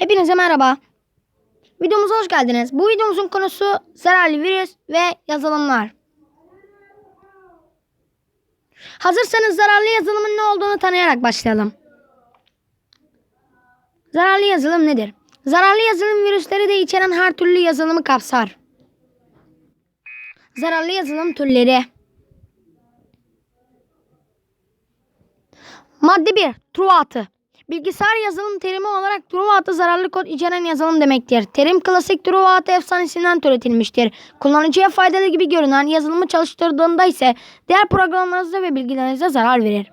Hepinize merhaba. Videomuza hoş geldiniz. Bu videomuzun konusu zararlı virüs ve yazılımlar. Hazırsanız zararlı yazılımın ne olduğunu tanıyarak başlayalım. Zararlı yazılım nedir? Zararlı yazılım virüsleri de içeren her türlü yazılımı kapsar. Zararlı yazılım türleri. Madde 1. Truatı. Bilgisayar yazılım terimi olarak Truvatı zararlı kod içeren yazılım demektir. Terim klasik Truvatı efsanesinden türetilmiştir. Kullanıcıya faydalı gibi görünen yazılımı çalıştırdığında ise diğer programlarınızda ve bilgilerinize zarar verir.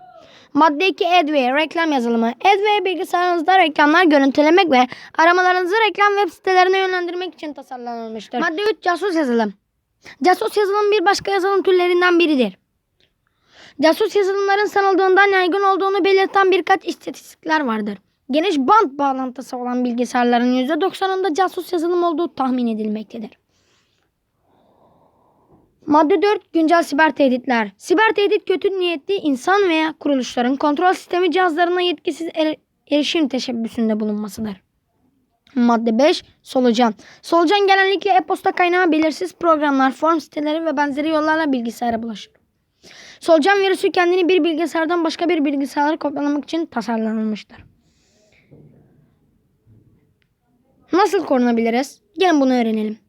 Madde 2 Adware reklam yazılımı. Adware bilgisayarınızda reklamlar görüntülemek ve aramalarınızı reklam web sitelerine yönlendirmek için tasarlanmıştır. Madde 3 Casus yazılım. Casus yazılım bir başka yazılım türlerinden biridir. Casus yazılımların sanıldığından yaygın olduğunu belirten birkaç istatistikler vardır. Geniş band bağlantısı olan bilgisayarların %90'ında casus yazılım olduğu tahmin edilmektedir. Madde 4 güncel siber tehditler. Siber tehdit kötü niyetli insan veya kuruluşların kontrol sistemi cihazlarına yetkisiz er- erişim teşebbüsünde bulunmasıdır. Madde 5 solucan. Solucan genellikle e-posta kaynağı belirsiz programlar, form siteleri ve benzeri yollarla bilgisayara bulaşır. Solucan virüsü kendini bir bilgisayardan başka bir bilgisayara kopyalamak için tasarlanmıştır. Nasıl korunabiliriz? Gelin bunu öğrenelim.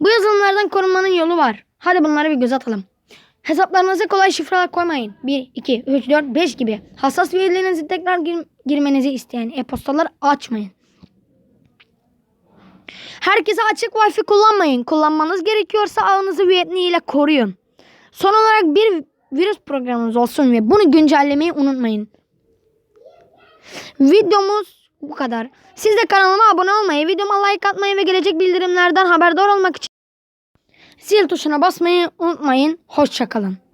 Bu yazılımlardan korunmanın yolu var. Hadi bunları bir göz atalım. Hesaplarınıza kolay şifreler koymayın. 1, 2, 3, 4, 5 gibi hassas verilerinizi tekrar gir- girmenizi isteyen e-postalar açmayın. Herkese açık Wi-Fi kullanmayın. Kullanmanız gerekiyorsa ağınızı VPN ile koruyun. Son olarak bir virüs programınız olsun ve bunu güncellemeyi unutmayın. Videomuz bu kadar. Siz de kanalıma abone olmayı, videoma like atmayı ve gelecek bildirimlerden haberdar olmak için zil tuşuna basmayı unutmayın. Hoşçakalın.